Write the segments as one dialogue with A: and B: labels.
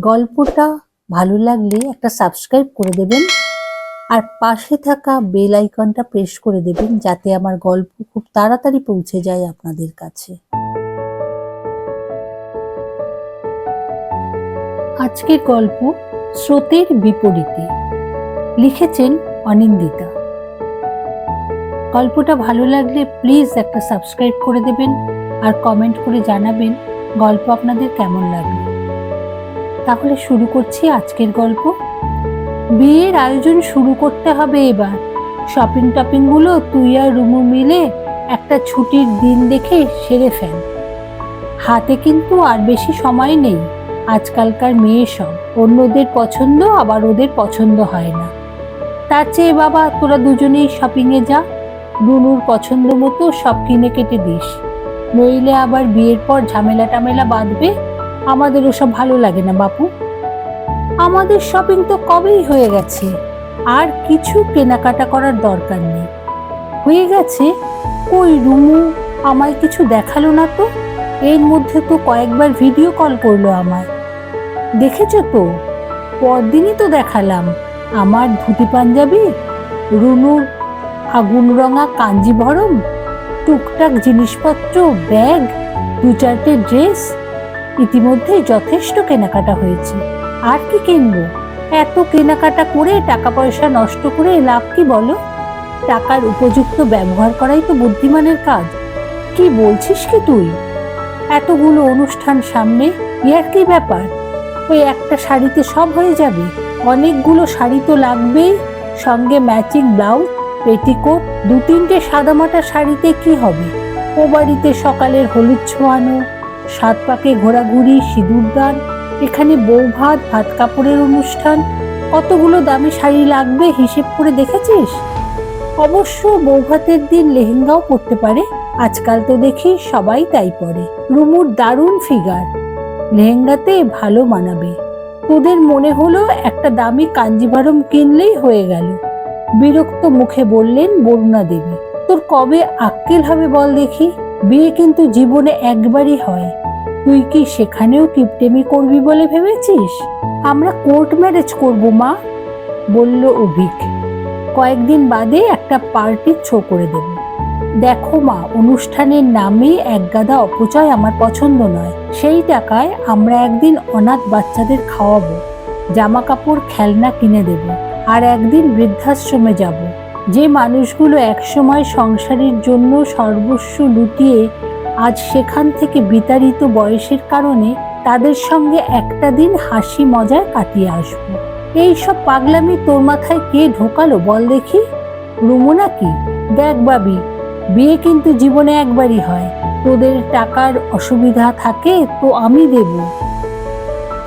A: গল্পটা ভালো লাগলে একটা সাবস্ক্রাইব করে দেবেন আর পাশে থাকা বেল আইকনটা প্রেস করে দেবেন যাতে আমার গল্প খুব তাড়াতাড়ি পৌঁছে যায় আপনাদের কাছে। আজকের গল্প স্রোতের বিপরীতে। লিখেছেন অনিন্দিতা। গল্পটা ভালো লাগলে প্লিজ একটা সাবস্ক্রাইব করে দেবেন আর কমেন্ট করে জানাবেন গল্প আপনাদের কেমন লাগল। তাহলে শুরু করছি আজকের গল্প। বিয়ের আয়োজন শুরু করতে হবে এবার। শপিং টপিংগুলো তুই আর রুমু মিলে একটা ছুটির দিন দেখে সেরে ফেল। হাতে কিন্তু আর বেশি সময় নেই। আজকালকার মেয়ে সব। অন্যদের পছন্দ আবার ওদের পছন্দ হয় না। তার চেয়ে বাবা, তোরা দুজনেই শপিংয়ে যা। রুনুর পছন্দ মতো সব কিনে কেটে দিস। নইলে আবার বিয়ের পর ঝামেলা টামেলা বাঁধবে। আমাদের ওসব ভালো লাগে না, বাপু। আমাদের শপিং তো কবেই হয়ে গেছে? আর কিছু কেনাকাটা করার দরকার নেই। হয়ে গেছে? কই রুমু, আমায় কিছু দেখাল না তো? এর মধ্যে তো কয়েকবার ভিডিও কল করল আমায়। দেখেছ তো? পরদিনই তো দেখালাম। আমার ধুতি পাঞ্জাবি, রুনুর আগুন রঙা কাঞ্জিভরম টুকটাক জিনিসপত্র, ব্যাগ দু চারটে ড্রেস ইতিমধ্যে যথেষ্ট কেনাকাটা হয়েছে। আর কি কিনবো? এত কেনাকাটা করে টাকা পয়সা নষ্ট করে লাভ কি বলো? টাকার উপযুক্ত ব্যবহার করাই তো বুদ্ধিমানের কাজ। কি বলছিস কি তুই? এতগুলো অনুষ্ঠান সামনে ইয়ার কি ব্যাপার? ওই একটা শাড়িতে সব হয়ে যাবে। অনেকগুলো শাড়ি তো লাগবেই। সঙ্গে ম্যাচিং ব্লাউজ, পেটিকোট, দু তিনটে সাদামাটা শাড়িতে কি হবে? ও বাড়িতে সকালের হলুদ ছোঁয়ানো সাত পাকে ঘোরাঘুরি সিঁদুরদান এখানে বউ ভাত ভাত কাপড়ের অনুষ্ঠান। কতগুলো দামি শাড়ি লাগবে হিসেব করে দেখেছিস? অবশ্য বউ ভাতের দিন লেহেঙ্গাও পরতে পারে। আজকাল তো দেখি সবাই তাই পরে। রুমুর দারুণ ফিগার। লেহেঙ্গাতে ভালো মানাবে। তোদের মনে হলো একটা দামি কাঞ্জিভারম কিনলেই হয়ে গেল। বিরক্ত মুখে বললেন বরুণা দেবী, তোর কবে আক্কেল হবে বল দেখি। বিয়ে কিন্তু জীবনে একবারই হয়। তুই কি সেখানেও কিপটেমি করবি বলে ভেবেছিস? আমরা কোর্ট ম্যারেজ করব, মা, বলল অভিক। কয়েকদিন বাদে একটা পার্টির ছো করে দেব। দেখো, মা, অনুষ্ঠানের নামে একগাদা অপচয় আমার পছন্দ নয়। সেই টাকায় আমরা একদিন অনাথ বাচ্চাদের খাওয়াবো জামা কাপড় খেলনা কিনে দেব, আর একদিন বৃদ্ধাশ্রমে যাব। যে মানুষগুলো একসময় সংসারের জন্য সর্বস্ব লুটিয়ে আজ সেখান থেকে বিতাড়িত বয়সের কারণে তাদের সঙ্গে একটা দিন হাসি মজায় কাটিয়ে আসব। এই সব পাগলামি তোর মাথায় কে ঢোকালো বল দেখি? রুমু নাকি দেখ বাবি বিয়ে কিন্তু জীবনে একবারই হয়। তোদের টাকার অসুবিধা থাকে তো আমি দেব।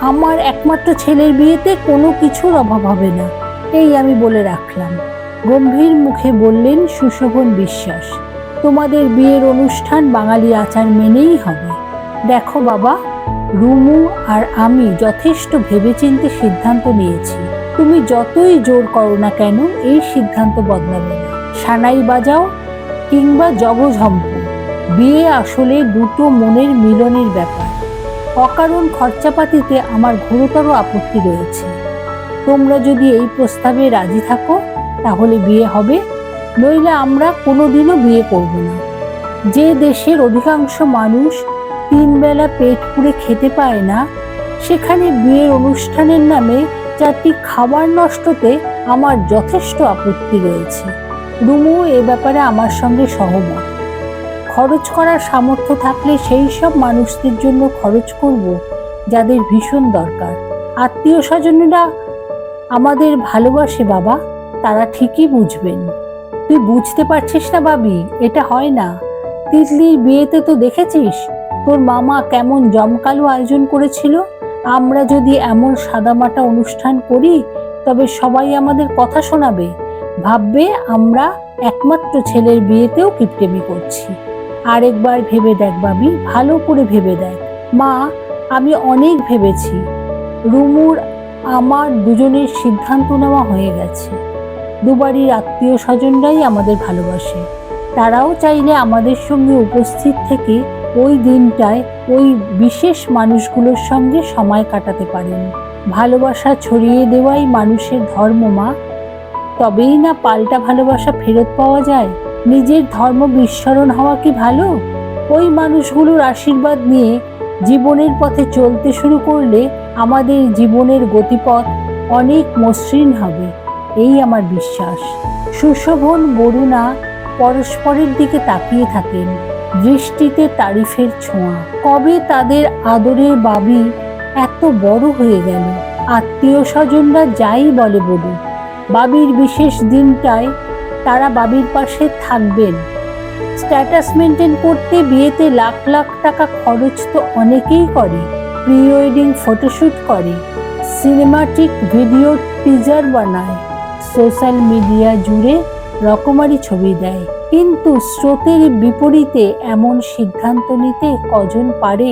A: আমার একমাত্র ছেলের বিয়েতে কোনো কিছুর অভাব হবে না, এই আমি বলে রাখলাম। গম্ভীর মুখে বললেন, সুশোভন বিশ্বাস, তোমাদের বিয়ের অনুষ্ঠান বাঙালি আচার মেনেই হবে। দেখো বাবা, রুমু আর আমি যথেষ্ট ভেবেচিন্তে সিদ্ধান্ত নিয়েছি। তুমি যতই জোর করো না কেন, এই সিদ্ধান্ত বদলাবে না। সানাই বাজাও কিংবা জগঝম্প, বিয়ে আসলে দুটো মনের মিলনের ব্যাপার। অকারণ খরচাপাতিতে আমার ঘোরতর আপত্তি রয়েছে। তোমরা যদি এই প্রস্তাবে রাজি থাকো তাহলে বিয়ে হবে? নইলে আমরা কোনোদিনও বিয়ে করব না। যে দেশের অধিকাংশ মানুষ তিন বেলা পেট পুড়ে খেতে পায় না, সেখানে বিয়ের অনুষ্ঠানের নামে চারটি খাবার নষ্টতে আমার যথেষ্ট আপত্তি রয়েছে। রুমু, এ ব্যাপারে আমার সঙ্গে সহমত। খরচ করার সামর্থ্য থাকলে সেই সব মানুষদের জন্য খরচ করব, যাদের ভীষণ দরকার। আত্মীয় স্বজনেরা আমাদের ভালোবাসে, বাবা। তারা ঠিকই বুঝবেন। তুই বুঝতে পারছিস না বাবি, এটা হয় না। তিতলির বিয়েতে তো দেখেছিস, তোর মামা কেমন জমকালো আয়োজন করেছিল? আমরা যদি এমন সাদামাটা অনুষ্ঠান করি, তবে সবাই আমাদের কথা শোনাবে। ভাববে আমরা একমাত্র ছেলের বিয়েতেও কিপটেমি করছি। আরেকবার ভেবে দেখ বাবি, ভালো করে ভেবে দেখ। মা, আমি অনেক ভেবেছি। রুমুর, আমার দুজনের সিদ্ধান্ত নেওয়া হয়ে গেছে। দুবারই আত্মীয় স্বজনরাই আমাদের ভালোবাসে। তারাও চাইলে আমাদের সঙ্গে উপস্থিত থেকে ওই দিনটায় ওই বিশেষ মানুষগুলোর সঙ্গে সময় কাটাতে পারেন। ভালোবাসা ছড়িয়ে দেওয়াই মানুষের ধর্ম, মা। তবেই না পাল্টা ভালোবাসা ফেরত পাওয়া যায়? নিজের ধর্ম বিস্মরণ হওয়া কি ভালো? ওই মানুষগুলোর আশীর্বাদ নিয়ে জীবনের পথে চলতে শুরু করলে আমাদের জীবনের গতিপথ অনেক মসৃণ হবে। এই আমার বিশ্বাস। সুশোভন বরুণা পরস্পরের দিকে তাকিয়ে থাকেন। দৃষ্টিতে তারিফের ছোঁয়া। কবে তাদের আদরের বাবি এত বড় হয়ে গেল? আত্মীয় স্বজনরা যাই বলে বলুক। বাবির বিশেষ দিনটায় তারা বাবির পাশে থাকবেন। স্ট্যাটাস মেনটেন করতে বিয়েতে লাখ লাখ টাকা খরচ তো অনেকেই করে। প্রি ওয়েডিং ফটোশ্যুট করে। সিনেমাটিক ভিডিও টিজার বানায়। সোশ্যাল মিডিয়া জুড়ে রকমারি ছবি দেয়। কিন্তু স্রোতের বিপরীতে এমন সিদ্ধান্ত নিতে কজন পারে?